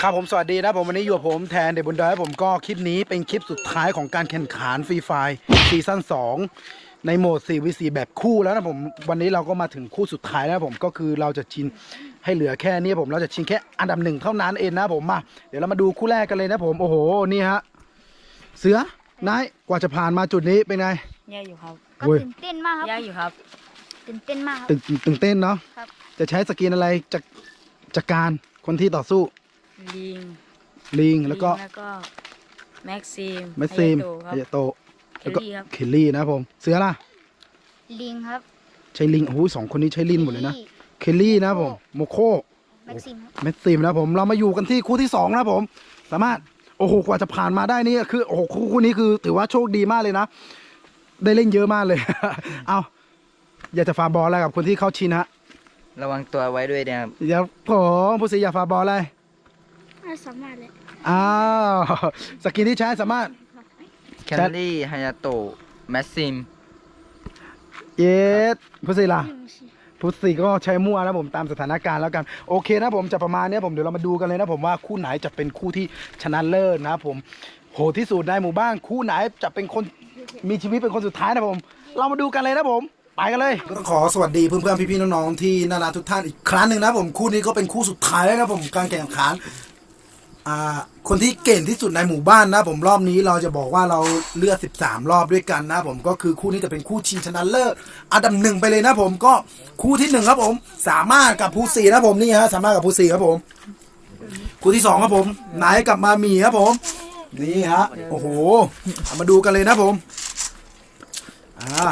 ครับผมสวัสดีนะผมวันนี้อยู่กับผมแทนเดบุนดอยผมก็คลิปนี้เป็นคลิปสุดท้ายของการแข่งขันฟรีไฟซีซั่น2ในโหมด 4v4 แบบคู่แล้วนะผมวันนี้เราก็มาถึงคู่สุดท้ายแล้วผมก็คือเราจะชินให้เหลือแค่นี้ผมเราจะชิงแค่อันดับหนึ่งเท่านั้นเองนะผมมาเดี๋ยวเรามาดูคู่แรกกันเลยนะผมโอ้โหนี่ฮะเสือนายกว่าจะผ่านมาจุดนี้เป็นไงยากอยู่ครับก็เว้ยตื่นเต้นมากครับยากอยู่ครับตื่นเต้นมากครับตึงตึงเต้นเนาะครับจะใช้สกินอะไรจากจากการคนที่ต่อสู้ ลิงลิงแล้วก็ลิงแล้วก็แม็กซิมแมสซิมไฮไฮยาโตะครับยาโตะแล้วก็เคลลี่ครับเคลลี่นะผม เสือล่ะ ลิงครับใช้ลิงโอ้โหสองคนนี้ใช้ลิงหมดเลยนะเคลลี่นะผม โมโค แม็กซิมครับแมสซิมนะผมเรามาอยู่กันที่คู่ที่สองนะผม สามารถโอ้โหกว่าจะผ่านมาได้นี่คือโอ้โหคู่คู่นี้คือถือว่าโชคดีมากเลยนะ ได้เล่นเยอะมากเลย เอาอยากจะฝากบอลอะไรกับคนที่เข้าชินฮะระวังตัวไว้ด้วยนะครับ อย่าผมผู้สีอยากฝากบอลอะไร ไม่สามารถเลยอ้าวสกินที่ใช้สามารถ แคลรี่ฮายาโตะแมสซิม เยสผู้สีล่ะพุทธิก็ใช้มั่วนะผมตามสถานการณ์แล้วกัน โอเคนะผมจะประมาณเนี้ยผมเดี๋ยวเรามาดูกันเลยนะผมว่าคู่ไหนจะเป็นคู่ที่ชนะเลิศนะครับผมโหดที่สุดในหมู่บ้านคู่ไหนจะเป็นคนมีชีวิตเป็นคนสุดท้ายนะผม เรามาดูกันเลยนะผม ไปกันเลย ก็ต้องขอสวัสดีเพื่อนๆ พี่ๆ น้องๆ ที่น่ารักทุกท่านอีกครั้งหนึ่งนะผมคู่นี้ก็เป็นคู่สุดท้ายแล้วนะผมการแข่งขันอ่า คนที่เก่งที่สุดในหมู่บ้านนะ ผมรอบนี้เราจะบอกว่าเราเลือก 13 รอบด้วยกันนะ ผมก็คือคู่นี้จะเป็นคู่ชิงชนะเลิศอันดับหนึ่งไปเลยนะ ผมก็คู่ที่หนึ่งครับผม สามารถกับผู้สี่นะผมนี่ฮะสามารถกับผู้สี่ครับผม คู่ที่สองครับผมไหนกับมามีครับผม นี่ฮะโอ้โหมาดูกันเลยนะผม อ่า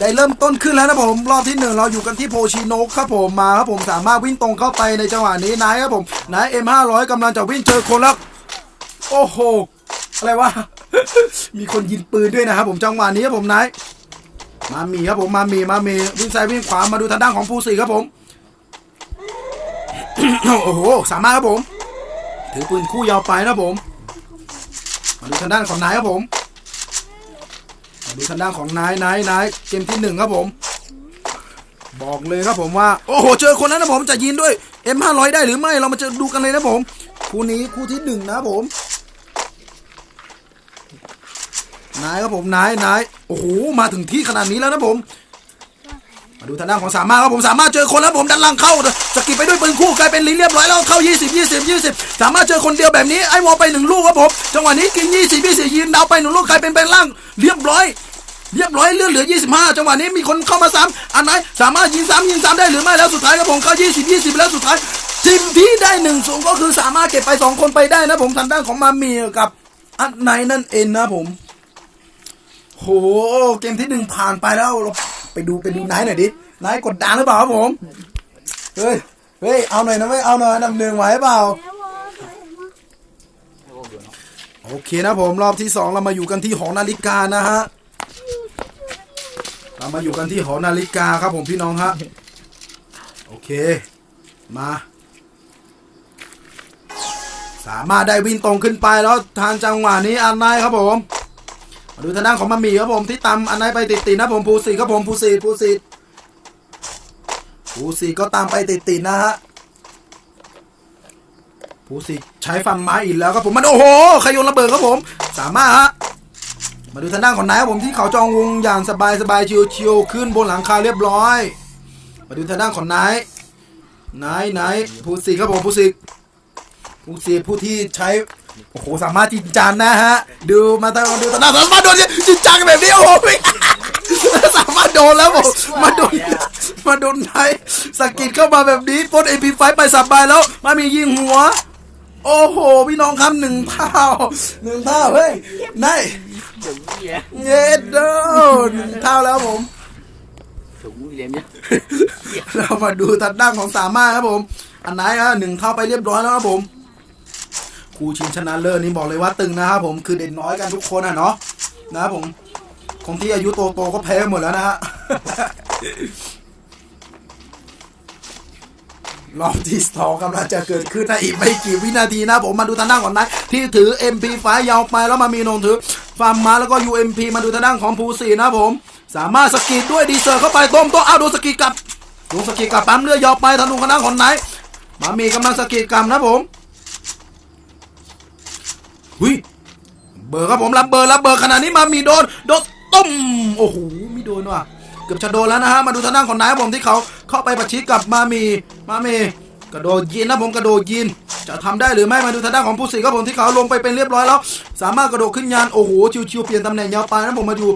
ได้เริ่มต้นขึ้นแล้วนะผมรอบที่หนึ่งเราอยู่กันที่โพชิโนกครับผมมาครับผมสามารถวิ่งตรงเข้าไปในจังหวะนี้นายครับผมนายเอ็มห้าร้อยกำลังจะวิ่งเจอคนแล้วโอ้โหอะไรวะมีคนยิงปืนด้วยนะครับผมจังหวะนี้ครับผมนายมามีครับผมมามีมามีวิ่งซ้ายวิ่งขวามาดูทางด้านของภูสีครับผมโอ้โหสามารถครับผม ถือปืนคู่ยาวไปนะผม มาดูทางด้านของนายครับผม ดูทางด้านของนายนายนายเกมที่หนึ่งครับผม บอกเลยครับผมว่า โอ้โห เจอคนนั้นนะผมจะยินด้วย M500 ได้หรือไม่เรามาเจอดูกันเลยนะผม คู่นี้คู่ที่หนึ่งนะผมนายครับผมนายนายโอ้โหมาถึงที่ขนาดนี้แล้วนะผมมาดูทางด้านของสามารถครับผมสามารถเจอคนแล้วผมดันลังเข้าสกิปไปด้วยปืนคู่กลายเป็นลิงเรียบร้อยแล้วเข้า 20 20 20 สามารถเจอคนเดียวแบบนี้ไอ้วอลไปหนึ่งลูกครับผมจังหวะนี้กิน20 20 ยิงดาวไปหนึ่งลูกกลายเป็นเป็นล่างเรียบร้อย เรียบร้อยเลือดเหลือ 25 จังหวะนี้มีคนเข้ามาซ้ำอันไหนสามารถยิงซ้ำยิงซ้ำได้หรือไม่แล้วสุดท้ายครับผมเข้า 20 20 แล้วสุดท้ายทีมที่ได้หนึ่งสูงก็คือสามารถเก็บไปสองคนไปได้นะผมทางด้านของมามีกับอันไหนนั่นเองนะผม โหเกมที่หนึ่งผ่านไปแล้วเราไปดูไปดูไนท์หน่อยดิไนท์กดดันหรือเปล่าครับผมเฮ้ยเฮ้ยเอาหน่อยนะไม่เอาหน่อยนดับหนึ่งไหวเปล่าโอเคนะผมรอบที่สองเรามาอยู่กันที่หอนาฬิกานะฮะ เรามาอยู่กันที่หอนาฬิกาครับผมพี่น้องฮะ โอเค มา สามารถได้วิ่งตรงขึ้นไปแล้วทางจังหวะนี้อันไนครับผมมาดูทางด้านของมามีครับผมที่ตามอันไหนไปติดๆนะผมภูสีครับผมภูสีภูสีภูสีก็ตามไปติดๆนะฮะภูสีใช้ฟันไม้อีกแล้วครับผมมันโอ้โหขยนระเบิดครับผม สามารถฮะ มาดูทางด้านของนายครับผมที่เขาจองวงอย่างสบายสบายชิวๆขึ้นบนหลังคาเรียบร้อย มาดูทางด้านของนายนายนายภูสีครับผมภูสีภูสีผู้ที่ใช้โอ้โหสามารถจริงจังนะฮะดูมาตาดูตาหน้าสามารถโดนจริงจังแบบนี้โอ้โหสามารถโดนแล้วผมมาโดนมาโดนไทยสกิดเข้ามาแบบนี้ปนเอพีไฟไปสับไปแล้วมามียิงหัว โอ้โห พี่น้องครับหนึ่งเท่าหนึ่งเท่าเฮ้ยนาย เย็ดเด้อหนึ่งเท่าแล้วผมเรามาดูตัดด้านของสามารถครับผม อันไหนฮะหนึ่งเท่าไปเรียบร้อยแล้วครับผมครูชิงชนะเลิศนี่บอกเลยว่าตึงนะครับผมคือเด็กน้อยกันทุกคนอะเนาะนะครับผมคนที่อายุโตๆก็แพ้หมดแล้วนะฮะ รอบที่สองกำลังจะเกิดขึ้นในอีกไม่กี่วินาทีนะผมมาดูทางด้านของนายที่ถือ MP ไฟยาวไปแล้วมามีนงถือฟาร์มมาแล้วก็ UMP มาดูทางด้านของภูสีนะผม สามารถสกีดด้วยดีเซอร์เข้าไปต้มโต๊ะอ้าวดนสกีดกลับดนสกีดกลับปั๊มเลือดยาวไปทางด้านของนายมามีกำลังสกีดกลับนะผมหุยเบอร์ครับผมรับเบอร์รับเบอร์ขนาดนี้มามีโดนโดนต้มโอ้โหไม่โดนว่ะ เกือบจะโดนแล้วนะฮะมาดูทางด้านของนายผมที่เขาเข้าไปประชิดกับมามีมามีกระโดดยินนะผมกระโดดยิน จะทำได้หรือไม่มาดูทางด้านของผู้สิครับผมที่เขาลงไปเป็นเรียบร้อยแล้ว สามารถกระโดดขึ้นยานโอ้โหชิวๆเปลี่ยนตำแหน่งยาวไปนะผมมาดู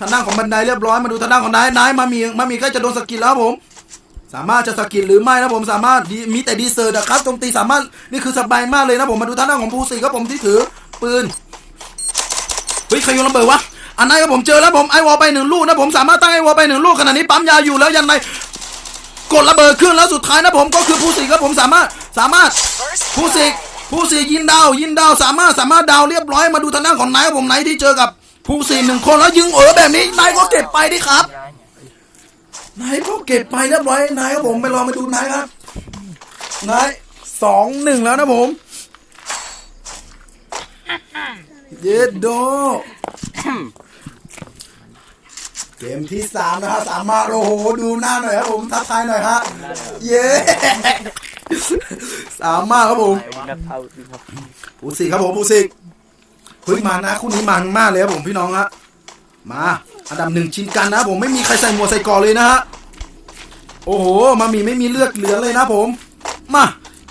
ทางด้านของบันไดเรียบร้อยมาดูทางด้านของนายนายมามีมามีกล้จะโดนสกิลแล้วผมสามารถจะสกิลหรือไม่นะผมสามารถมีแต่ดีเซอร์นะครับโจมตีสามารถนี่คือสบายมากเลยนะผมมาดูทางด้านของผู้สิครับผมที่ถือปืนเฮ้ยใครโยนระเบิดวะ อันนั้นครับผมเจอแล้วผมไอวอลไปหนึ่งลูกนะผมสามารถตั้งไอวอลไปหนึ่งลูกขณะนี้ปั๊มยาอยู่แล้วยันไงกดระเบิดขึ้นแล้วสุดท้ายนะผมก็คือผู้สิครับผมสามารถสามารถผู้สิผู้สิยิงดาวยิงดาวสามารถสามารถดาวเรียบร้อยมาดูทางด้านของนายครับผมนายที่เจอกับผู้สิหนึ่งคนแล้วยิงเออแบบนี้นายก็เก็บไปดิครับนายก็เก็บไปเรียบร้อยนายครับผมไปลองมาดูนายครับนายสองหนึ่งแล้วนะผมเย็ดโด เกมที่สามนะฮะสามารถโอ้โหดูหน้าหน่อยครับผมทักทายหน่อยฮะเย้สามารถครับผมผู้สิครับผมผู้สิเฮ้ยมานะคู่นี้มันมากเลยครับผมพี่น้องฮะมาอันดับหนึ่งชินกันนะผมไม่มีใครใส่หมวกใส่กอเลยนะฮะโอ้โหมามีไม่มีเลือดเหลือเลยนะผมมา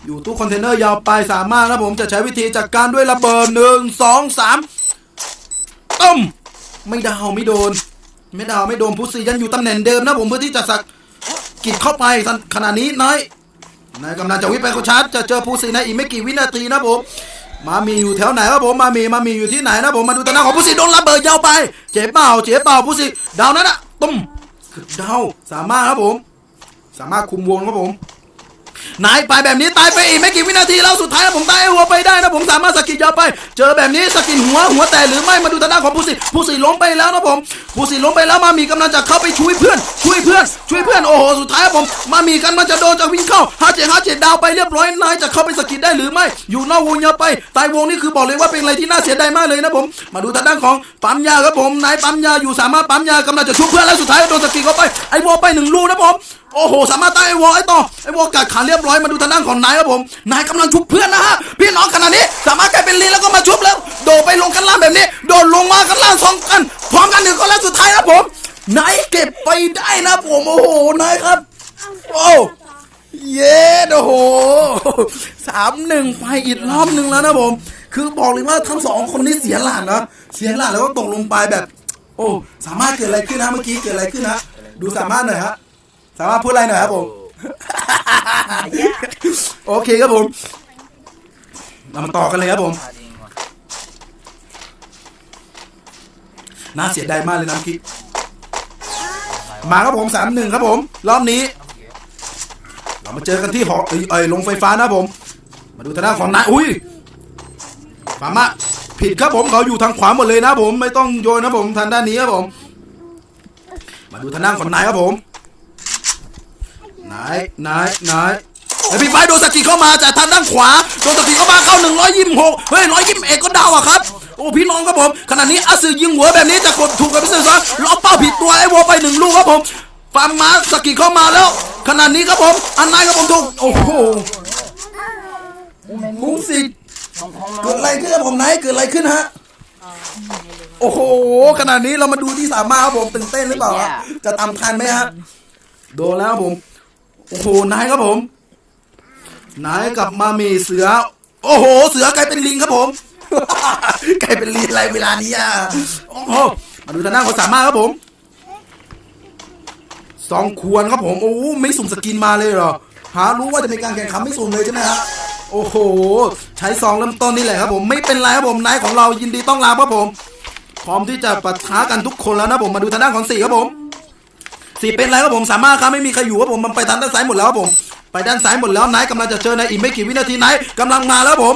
อยู่ตู้คอนเทนเนอร์ยาวไปสามารถนะผมจะใช้วิธีจัดการด้วยระเบิดหนึ่งสองสามต้มไม่ดาวไม่โดน ไม่ดาวไม่โดนพุซียังอยู่ตำแหน่งเดิมนะผมเพื่อที่จะสักกิดเข้าไปขณะนี้นายนายกำลังจะวิ่งไปเขาชาร์จจะเจอพุซีในอีกไม่กี่วินาทีนะผมมามีอยู่แถวไหนครับผมมามีมามีอยู่ที่ไหนนะผมมาดูตาหน้าของพุซีโดนระเบิดยาวไป เจ็บเปล่าเจ็บเปล่าพุซีดาวนั้นอะตุ้มดาวสามารถครับผม สามารถคุมวงครับผม นายไปแบบนี้ตายไปอีกไม่กี่วินาทีแล้วสุดท้ายผมตายหัวไปได้นะผมสามารถสกิดยาวไป เจอแบบนี้สกิดหัวหัวแตกหรือไม่มาดูทางด้านของผู้สิผู้สิล้มไปแล้วนะผมผู้สิล้มไปแล้วมามีกำลังจะเข้าไปช่วยเพื่อน ช่วยเพื่อน ช่วยเพื่อนโอ้โหสุดท้ายผมมามีกันมันจะโดนจะวิ่งเข้าฮาเจฮาเจ็ดดาวไปเรียบร้อยนายจะเข้าไปสกิดได้หรือไม่ อยู่นอกวงยาไปตายวงนี่คือบอกเลยว่าเป็นอะไรที่น่าเสียดายมากเลยนะผม มาดูทางด้านของปั๊มยาครับผมนายปั๊มยาอยู่สามารถปั๊มยากำลังจะช่วยเพื่อนแล้วสุดท้ายโดนสกิดเข้าไปไอ้วอไปหนึ่งลูกนะผม โอ้โห สามารถตั้งไอ้วอลไอ้ต่อไอ้วอลกัดขาเรียบร้อยมาดูทางด้านของนายครับผมนายกำลังชุบเพื่อนนะฮะพี่น้องขนาดนี้สามารถกลายเป็นลีนแล้วก็มาชุบแล้ว โดดไปลงกันล่างแบบนี้ โดดลงมากันล่างสองกันพร้อมกันหนึ่งคนแล้วสุดท้ายครับผมนายเก็บไปได้นะผมโอ้โหนายครับโอ้เย้โอ้โหสามหนึ่งไปอีกรอบหนึ่งแล้วนะผม คือบอกเลยว่าทั้งสองคนนี้เสียหลานนะเสียหลานแล้วก็ตกลงไปแบบ โอ้ สามารถเกิดอะไรขึ้นนะเมื่อกี้เกิดอะไรขึ้นนะดูสามารถหน่อยฮะ สามารถพูดอะไรหน่อยครับผม โอเคครับผม เรามาต่อกันเลยครับผม น่าเสียดายมากเลยนะเมื่อกี้มาครับผมสามหนึ่งครับผม รอบนี้ เรามาเจอกันที่หอเอ้ยเอ้ยลงไฟฟ้านะผม มาดูทางด้านของนายอุ้ยฟาร์มะผิดครับผมเขาอยู่ทางขวาหมดเลยนะผม ไม่ต้องโยนนะผมทางด้านนี้ครับผม มาดูทางด้านของนายครับผม นายนายนายไอพี่ไฟโดนสกิลเข้ามาจากทางด้านขวาโดนสกิลเข้ามาเข้าหนึ่งร้อยยี่สิบหกเฮ้ยร้อยยี่สิบเอ็ดก็ดาวอะครับ โอ้พี่น้องครับผมขณะนี้อาซึยิงหัวแบบนี้จะกดถูกกับพิเศษซะล็อกเป้าผิดตัวไอ้วัวไปหนึ่งลูกครับผมฟาร์มมาสกิลเข้ามาแล้ว ขณะนี้ครับผม อันนายครับผมถูกโอ้โหคุ้มสิเกิดอะไรขึ้นครับผมไหนเกิดอะไรขึ้นฮะโอ้โหขนาดนี้เรามาดูที่สามารถครับผมตื่นเต้นหรือเปล่าจะตามทันไหมฮะโดนแล้วครับผม โอ้โหนายครับผมนายกลับมามีเสือ โอ้โห เสือกลายเป็นลิงครับผมกลายเป็นลิงอะไรเวลานี้อะโอ้โหมาดูทางด้านของสามารถครับผมสองควรครับผมโอ้ไม่สุ่มสกินมาเลยเหรอหารู้ว่าจะมีการแข่งขันไม่สุ่มเลยใช่ไหมฮะโอ้โห ใช้ซองเริ่มต้นนี่แหละครับผมไม่เป็นไรครับผมนายของเรายินดีต้องรับครับผม พร้อมที่จะปะทะกันทุกคนแล้วนะผมมาดูทางด้านของสี่ครับผม สี่เป็นไรครับผมสามารถครับไม่มีใครอยู่ครับผมมันไปทางด้านซ้ายหมดแล้วครับผม ไปด้านซ้ายหมดแล้วนายกำลังจะเจอนายอีกไม่กี่วินาทีนายกำลังมาแล้วผม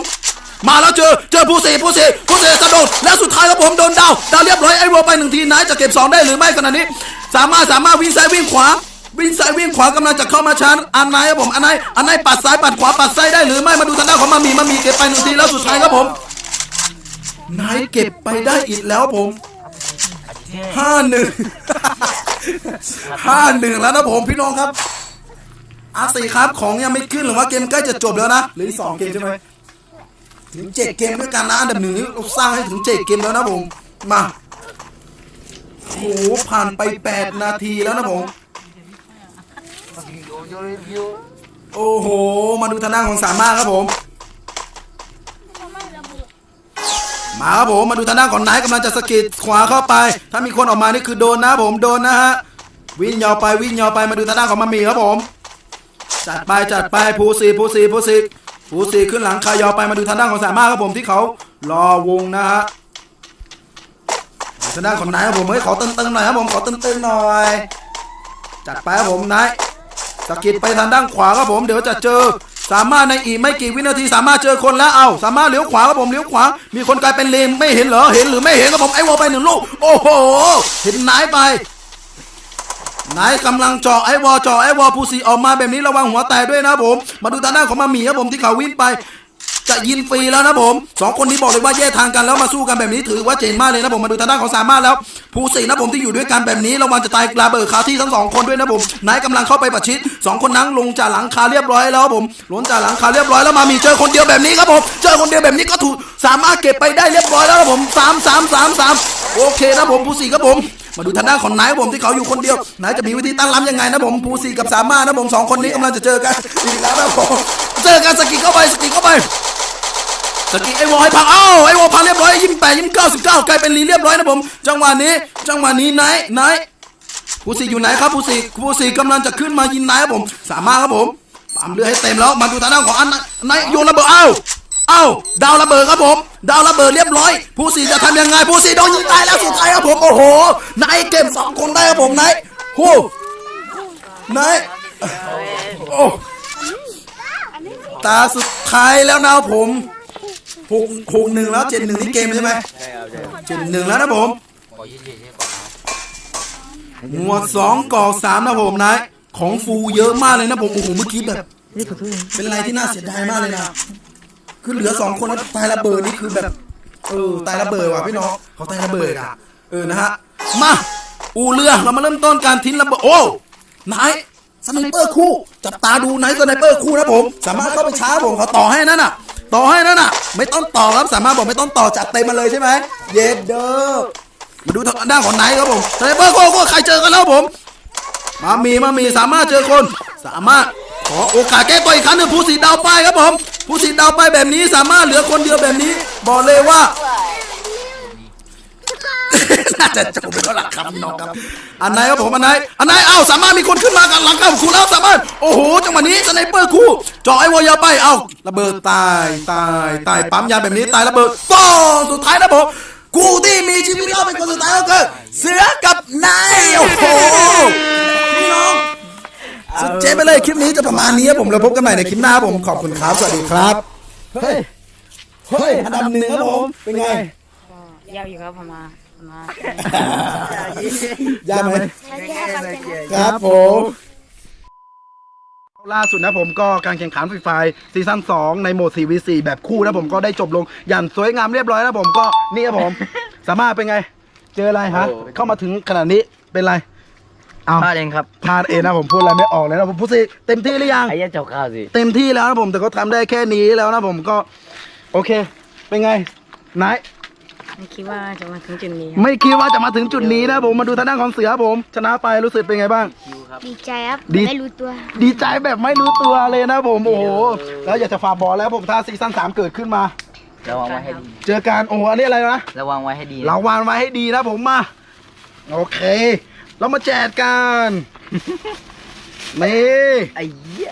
มาแล้วเจอ เจอผู้เสผู้เสผู้เสกระโดดแล้วสุดท้ายครับผมโดนดาวดาวเรียบร้อยไอ้วัวไปหนึ่งทีนายจะเก็บสองได้หรือไม่ขณะนี้ สามารถสามารถวิ่งซ้ายวิ่งขวา วิ่งซ้ายวิ่งขวากำลังจะเข้ามาชาร์จอันไหนครับผมอันไหนอันไหนปัดซ้ายปัดขวาปัดซ้ายได้หรือไม่มาดูทางด้านของมามีมามีเก็บไปหนึ่งทีแล้วสุดท้ายครับผมนายเก็บไปได้อีกแล้วผม ห้าหนึ่งห้าหนึ่งแล้วนะผมพี่น้องครับอาสี่ครับของยังไม่ขึ้นหรือว่าเกมใกล้จะจบแล้วนะหรือสองเกมใช่ไหมถึงเจ็ดเกมด้วยกันนะอันดับหนึ่งนี้เราสร้างให้ถึงเจ็ดเกมแล้วนะผมมาโอ้โหผ่านไปแปดนาทีแล้วนะผมโอ้โห มาดูทางด้านของสามารถครับผม มาครับผมมาดูทางด้านของไหนกำลังจะสะกิดขวาเข้าไป ถ้ามีคนออกมานี่คือโดนนะผมโดนนะฮะวิ่งยาวไปวิ่งยาวไปมาดูทางด้านของมามีครับผมจัดไปจัดไปภูสีภูสีภูสีภูสีขึ้นหลังคายาวไปมาดูทางด้านของสามารถครับผมที่เขารอวงนะฮะทางด้านของไหนครับผมเฮ้ยขอตึงๆหน่อยครับผมขอตึงๆหน่อย จัดไปครับผมนายสะกิดไปทางด้านขวาครับผมเดี๋ยวจะเจอ สามารถในอีกไม่กี่วินาทีสามารถเจอคนแล้วเอาสามารถเลี้ยวขวาครับผมเลี้ยวขวา มีคนกลายเป็นเลนไม่เห็นเหรอเห็นหรือไม่เห็นครับผมไอ้วอลไปหนึ่งลูกโอ้โหเห็นนายไปนายกำลังเจาะไอ้วอเจาะไอ้วอผู้สีออกมาแบบนี้ระวังหัวแตกด้วยนะผม มาดูทางด้านของมาหมีครับผมที่เขาวิ่งไป จะยินฟรีแล้วนะผมสองคนนี้บอกเลยว่าแยกทางกันแล้วมาสู้กันแบบนี้ถือว่าเจ๋งมากเลยนะผมมาดูทางด้านของสามารถแล้วผู้สีนะผมที่อยู่ด้วยกันแบบนี้ระวังจะตายกลาเบิดคาที่ทั้งสองคนด้วยนะผมนายกำลังเข้าไปประชิดสองคนนั้นลงจากหลังคาเรียบร้อยแล้วผมลงจากหลังคาเรียบร้อยแล้วมามีเจอคนเดียวแบบนี้ครับผมเจอคนเดียวแบบนี้ก็ถูกสามารถเก็บไปได้เรียบร้อยแล้วครับผมสามสามสามสามโอเคนะผมผู้สีครับผมมาดูทางด้านของนายผมที่เขาอยู่คนเดียวนายจะมีวิธีตั้งรับยังไงนะผมภูสีกับสามารถนะผมสองคนนี้กำลังจะเจอกันอีกแล้วนะผมเจอกันสกิเข้าไปสกิเข้าไป สกิไอ้วอลให้พังเอ้าไอ้วอลพังเรียบร้อยยิ้มแปดยิ้มเก้าสิบเก้ากลายเป็นลีเรียบร้อยนะผม จังหวะนี้ จังหวะนี้ไนายนายภูสีอยู่ไหนครับภูสีภูสีกำลังจะขึ้นมายิงนายครับผม สามารถครับผมปั๊มเรือให้เต็มแล้วมาดูทางด้านของอันนายนโยนระเบิดเอ้าเอ้าดาวระเบิดครับผม ดาวระเบิดเรียบร้อย ผู้สี่จะทำยังไงผู้สี่โดนยิงตายแล้วสุดท้ายครับผมโอ้โหนายเก็บสองคนได้ครับผมนายโอ้นายโอ้ตาสุดท้ายแล้วนะผม หกหกหนึ่งแล้วเจ็ดหนึ่งนี่เกมใช่ไหมเจ็ดหนึ่งแล้วนะผมหมวดสองก่อสามนะผมนายของฟูเยอะมากเลยนะผมโอ้โหเมื่อกี้แบบเป็นอะไรที่น่าเสียดายมากเลยนะคือเหลือสองคนแล้วตายระเบิดนี่คือแบบเออตายระเบิดว่ะพี่น้องเขาตายระเบิดอะเออนะฮะมาอูเรือเรามาเริ่มต้นการทิ้งระเบิดโอ้นาย สไนเปอร์คู่จับตาดูไนายสไนเปอร์คู่นะผม สามารถเข้าไปช้าผมเขาต่อให้นั่นน่ะ ต่อให้นั่นน่ะ ไม่ต้องต่อครับสามารถบอกไม่ต้องต่อจัดเต็มมาเลยใช่ไหมเย็ดเด้อมาดูทางด้านของไนายครับผมสไนเปอร์คู่ใครเจอกันแล้วผมมามีมามีสามารถเจอคน สามารถขอโอกาสแก้ตัวอีกครั้งหนึ่งผู้สีดาวไปครับผม ผู้สีดาวไปแบบนี้สามารถเหลือคนเดียวแบบนี้ บอกเลยว่า น่าจะจบไปแล้วล่ะครับพี่น้องครับ อันไหนครับผมอันไหนอันไหนเอ้าสามารถมีคนขึ้นมากันหลังกับครูแล้วสามารถโอ้โหจังหวะนี้สไนเปอร์คู่เจาะไอ้วอยาไปเอ้าระเบิดตายตายตายปั๊มยาแบบนี้ตายระเบิดป้องสุดท้ายนะผมกูที่มีชีวิตรอดเป็นคนสุดท้ายก็คือเสือกับนายโอ้โหพี่น้องสุดเจ๊ไปเลยคลิปนี้จะประมาณนี้ครับผมเราพบกันใหม่ในคลิปหน้าครับผมขอบคุณครับสวัสดีครับเฮ้ยเฮ้ยอันดับหนึ่งครับผมเป็นไง ยาวอยู่ครับประมาณประ มาณยากไหมแล้วแยกกันเป็นครับผมล่าสุดนะผมก็การแข่งขันฟรีไฟซีซั่น2 ในโหมด 4v4 แบบคู่นะผมก็ได้จบลงอย่างสวยงามเรียบร้อยนะผมก็นี่ครับผม สามารถเป็นไง เจออะไรฮะ เข้ามาถึงขนาดนี้เป็นไรเอาพลาดเองครับพลาดเองนะผมพูดอะไรไม่ออกเลยนะผมพูดสิเต็มที่หรือยังไอ้ยันเจ้าข้าวสิเต็มที่แล้วนะผมแต่ก็ทำได้แค่นี้แล้วนะผมก็ โอเค เป็นไงนาย ไม่คิดว่าจะมาถึงจุดนี้ครับไม่คิดว่าจะมาถึงจุดนี้นะผมมาดูทางด้านของเสือผม ชนะไปรู้สึกเป็นไงบ้าง ดีใจครับดีไม่รู้ตัว ดีใจแบบไม่รู้ตัวเลยนะผมโอ้โหแล้วอยากจะฝากบอกแล้วผมถ้าซีซั่นสามเกิดขึ้นมา ระวังไว้ให้ดี เจอกันโอ้โหอันนี้อะไรนะ ระวังไว้ให้ดี เราวางไว้ให้ดีนะผมมา โอเค เรามาแจกกัน นี่ไอ้เหี้ย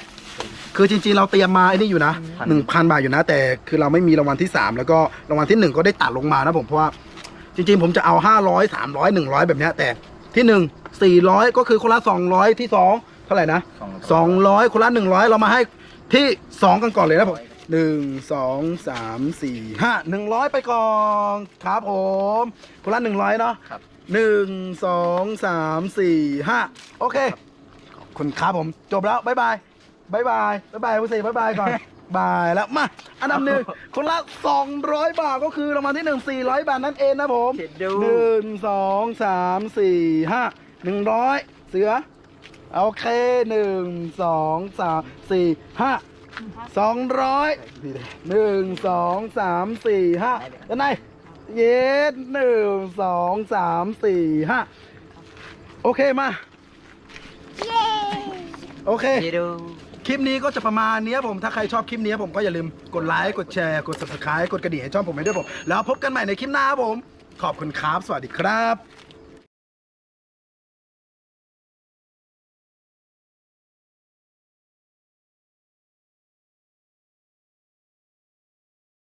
คือจริงๆเราเตรียมมาไอ้นี่อยู่นะพันหนึ่งพันบาทอยู่นะ แต่คือเราไม่มีรางวัลที่สามแล้วก็รางวัลที่หนึ่งก็ได้ตัดลงมานะผมเพราะว่าจริงๆ ผมจะเอาห้าร้อยสามร้อยหนึ่งร้อยแบบเนี้ยแต่ที่หนึ่งสี่ร้อยก็คือคนละสองร้อยที่สองเท่าไหร่นะสองร้อยคนละหนึ่งร้อยเรามาให้ที่สองกันก่อนเลยนะผมหนึ่งสองสามสี่ห้าหนึ่งร้อยไปก่อนครับผมคนละหนึ่งร้อยเนาะครับหนึ่งสองสามสี่ห้าโอเคขอบคุณครับผมจบแล้ว บ๊ายบาย บายบายบายบายคุณสี่บายบายก่อน บายแล้วมาอันดับหนึ่งคนละสองร้อยบาทก็คือรางวัลที่หนึ่งสี่ร้อยบาทนั่นเองนะผมเจ็ดดู หนึ่งสองสามสี่ห้าหนึ่งร้อยเสือโอเคหนึ่งสองสามสี่ห้าสองร้อยหนึ่งสองสามสี่ห้าด้านในเย็ดหนึ่งสองสามสี่ห้าโอเคมาเย้โอเคเยดูค ลิปนี้ก็จะประมาณนี้ผม ถ้าใครชอบคลิปนี้ผมก็อย่าลืมกดไลค์ กดแชร์ กด subscribe กดกระดิ่งให้ช่องผมไปด้วยผม แล้วพบกันใหม่ในคลิปหน้าครับผม ขอบคุณครับ สวัสดีครับ